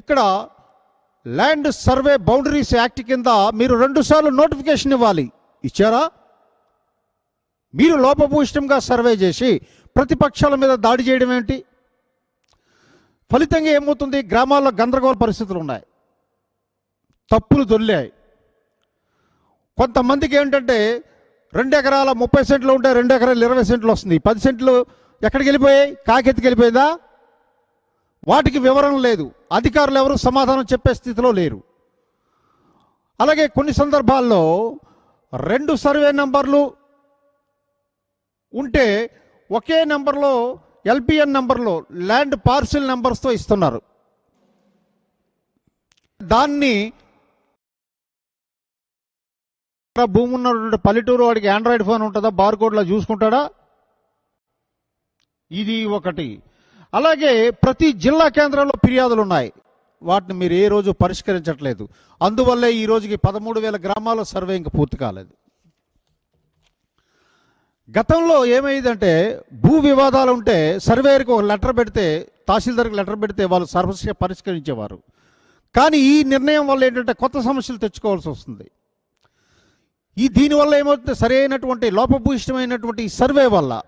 ఇక్కడ land survey boundaries act కింద మీరు రెండుసార్లు నోటిఫికేషన్ ఇవ్వాలి. ఇచ్చారా? మీరు లోపభూయిష్టంగా సర్వే చేసి ప్రతిపక్షాల మీద దాడి చేయడం ఏంటి? ఫలితంగా ఏమవుతుంది? గ్రామాల్లో గందరగోళ పరిస్థితులు ఉన్నాయి. తప్పులు దొల్లాయి కొంతమందికి ఏంటంటే రెండు ఎకరాల ముప్పై సెంట్లు ఉంటే రెండు ఎకరాలు ఇరవై సెంట్లు వస్తుంది. పది సెంట్లు ఎక్కడికి వెళ్ళిపోయాయి? కాకెత్తికి వెళ్ళిపోయిందా? వాటికి వివరణ లేదు. అధికారులు ఎవరు సమాధానం చెప్పే స్థితిలో లేరు. అలాగే కొన్ని సందర్భాల్లో రెండు సర్వే నంబర్లు ఉంటే ఒకే నెంబర్లో ఎల్పిఎన్ నెంబర్లో ల్యాండ్ పార్సిల్ నెంబర్స్తో ఇస్తున్నారు. దాన్ని భూమి ఉన్నటువంటి పల్లెటూరు వాడికి ఆండ్రాయిడ్ ఫోన్ ఉంటుందా? బార్కోడ్లో చూసుకుంటాడా? ఇది ఒకటి. అలాగే ప్రతి జిల్లా కేంద్రంలో ఫిర్యాదులు ఉన్నాయి వాటిని మీరు ఏ రోజు పరిష్కరించట్లేదు. అందువల్లే ఈ రోజుకి పదమూడు వేల గ్రామాల సర్వే ఇంకా పూర్తి కాలేదు. గతంలో ఏమైందంటే భూ వివాదాలు ఉంటే సర్వేయర్కి ఒక లెటర్ పెడితే తహసీల్దార్కి లెటర్ పెడితే వాళ్ళు సమస్య పరిష్కరించేవారు. కానీ ఈ నిర్ణయం వల్ల ఏంటంటే కొత్త సమస్యలు తెచ్చుకోవాల్సి వస్తుంది. ఈ దీనివల్ల ఏమవుతుంది? సరైనటువంటి లోపభూయిష్టమైనటువంటి ఈ సర్వే వల్ల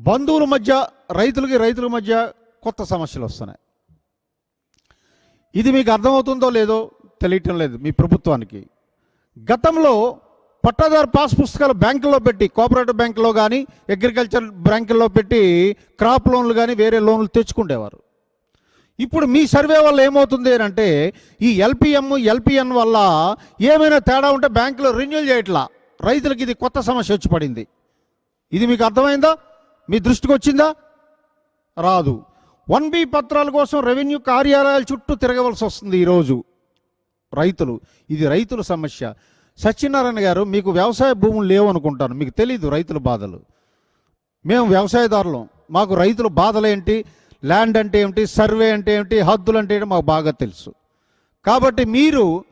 బంధువుల మధ్య రైతులకి రైతుల మధ్య కొత్త సమస్యలు వస్తున్నాయి. ఇది మీకు అర్థమవుతుందో లేదో తెలియటం లేదు మీ ప్రభుత్వానికి. గతంలో పట్టాదారు పాస్ పుస్తకాలు బ్యాంకుల్లో పెట్టి కోఆపరేటివ్ బ్యాంకులో కానీ అగ్రికల్చర్ బ్యాంకుల్లో పెట్టి క్రాప్ లోన్లు కానీ వేరే లోన్లు తెచ్చుకుండేవారు. ఇప్పుడు మీ సర్వే వల్ల ఏమవుతుంది అంటే ఈ ఎల్పిఎం ఎల్పిఎన్ వల్ల ఏమైనా తేడా ఉంటే బ్యాంకులో రెన్యూల్ చేయట్లా. రైతులకు ఇది కొత్త సమస్య వచ్చి పడింది. ఇది మీకు అర్థమైందా? మీ దృష్టికి వచ్చిందా? రాదు. వన్ బి పత్రాల కోసం రెవెన్యూ కార్యాలయాల చుట్టూ తిరగవలసి వస్తుంది ఈరోజు. రైతులు ఇది రైతుల సమస్య. సత్యనారాయణ గారు మీకు వ్యవసాయ భూములు లేవు అనుకుంటాను మీకు తెలీదు రైతుల బాధలు. మేము వ్యవసాయదారులం. మాకు రైతుల బాధలేంటి ల్యాండ్ అంటే ఏమిటి? సర్వే అంటే ఏమిటి? హద్దులు అంటే ఏంటి మాకు బాగా తెలుసు. కాబట్టి మీరు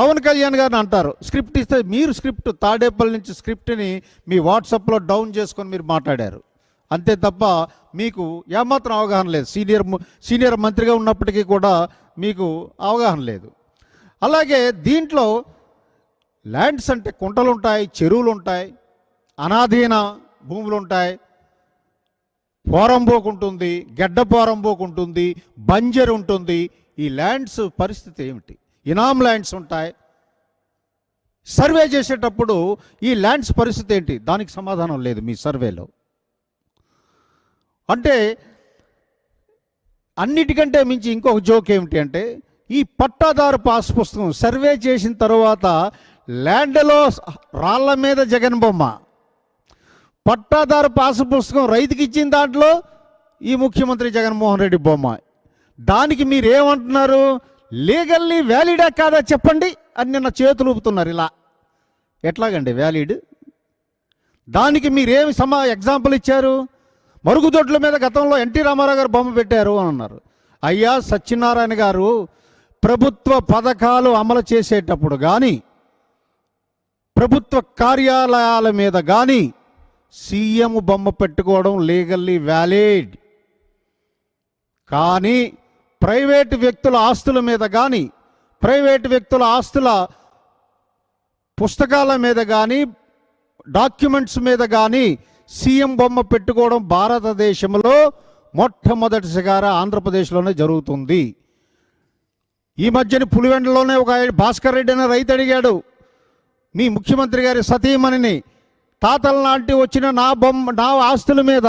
పవన్ కళ్యాణ్ గారిని అంటారు. స్క్రిప్ట్ ఇస్తే మీరు స్క్రిప్ట్ తాడేపల్లి నుంచి స్క్రిప్ట్ని మీ వాట్సాప్లో డౌన్ చేసుకొని మీరు మాట్లాడారు. అంతే తప్ప మీకు ఏమాత్రం అవగాహన లేదు. సీనియర్ సీనియర్ మంత్రిగా ఉన్నప్పటికీ కూడా మీకు అవగాహన లేదు. అలాగే దీంట్లో ల్యాండ్స్ అంటే కుంటలు ఉంటాయి చెరువులు ఉంటాయి అనాధీన భూములు ఉంటాయి పోరంబోకు ఉంటుంది గెడ్డ పోరంబోకు ఉంటుంది బంజర్ ఉంటుంది. ఈ ల్యాండ్స్ పరిస్థితి ఏమిటి? ఇనాం ల్యాండ్స్ ఉంటాయి. సర్వే చేసేటప్పుడు ఈ ల్యాండ్స్ పరిస్థితి ఏంటి? దానికి సమాధానం లేదు మీ సర్వేలో. అంటే అన్నిటికంటే మించి ఇంకొక జోక్ ఏమిటి అంటే ఈ పట్టాదారు పాస్ పుస్తకం సర్వే చేసిన తర్వాత ల్యాండ్లో రాళ్ళ మీద జగన్ బొమ్మ. పట్టాదారు పాస్ పుస్తకం రైతుకి ఇచ్చిన దాంట్లో ఈ ముఖ్యమంత్రి జగన్మోహన్ రెడ్డి బొమ్మ. దానికి మీరు ఏమంటున్నారు లీగల్లీ వ్యాలిడా కాదా చెప్పండి అని నిన్న చేతులు ఊపుతున్నారు ఇలా. ఎట్లాగండి వ్యాలిడ్? దానికి మీరేమి సమా ఎగ్జాంపుల్ ఇచ్చారు? మరుగుదొడ్ల మీద గతంలో ఎన్టీ రామారావు గారు బొమ్మ పెట్టారు అని అన్నారు. అయ్యా సత్యనారాయణ గారు ప్రభుత్వ పథకాలు అమలు చేసేటప్పుడు కానీ ప్రభుత్వ కార్యాలయాల మీద కానీ సీఎం బొమ్మ పెట్టుకోవడం లీగల్లీ వ్యాలిడ్. కానీ ప్రైవేటు వ్యక్తుల ఆస్తుల మీద కానీ ప్రైవేటు వ్యక్తుల ఆస్తుల పుస్తకాల మీద కానీ డాక్యుమెంట్స్ మీద కానీ సీఎం బొమ్మ పెట్టుకోవడం భారతదేశంలో మొట్టమొదటిసారి ఆంధ్రప్రదేశ్లోనే జరుగుతుంది. ఈ మధ్యన పులివెండలోనే ఒక భాస్కర్ రెడ్డి అనే రైతు అడిగాడు మీ ముఖ్యమంత్రి గారి సతీమణిని తాతల లాంటి వచ్చిన నా బొమ్మ నా ఆస్తుల మీద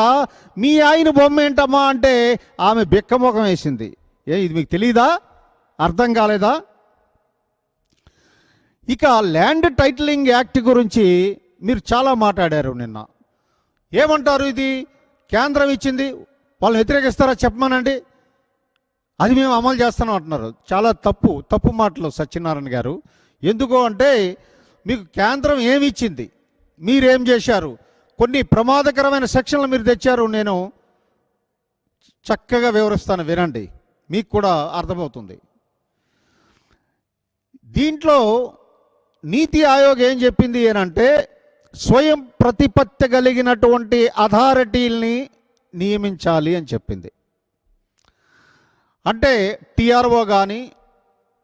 మీ ఆయన బొమ్మ ఏంటమ్మా? అంటే ఆమె బిక్కముఖం వేసింది. ఏ ఇది మీకు తెలీదా? అర్థం కాలేదా? ఇక ల్యాండ్ టైటిలింగ్ యాక్ట్ గురించి మీరు చాలా మాట్లాడారు నిన్న. ఏమంటారు ఇది? కేంద్రం ఇచ్చింది. వాళ్ళని వ్యతిరేకిస్తారా చెప్పమనండి. అది మేము అమలు చేస్తున్నాం అంటున్నారు. చాలా తప్పు తప్పు మాటలు సత్యనారాయణ గారు. ఎందుకు అంటే మీకు కేంద్రం ఏమి ఇచ్చింది? మీరేం చేశారు? కొన్ని ప్రమాదకరమైన సెక్షన్లు మీరు తెచ్చారు. నేను చక్కగా వివరిస్తాను వినండి. మీకు కూడా అర్థమవుతుంది. దీంట్లో నీతి ఆయోగ్ ఏం చెప్పింది అంటే స్వయం ప్రతిపత్తి కలిగినటువంటి అథారిటీల్ని నియమించాలి అని చెప్పింది. అంటే టిఆర్ఓ కానీ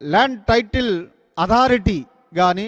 ల్యాండ్ టైటిల్ అథారిటీ కానీ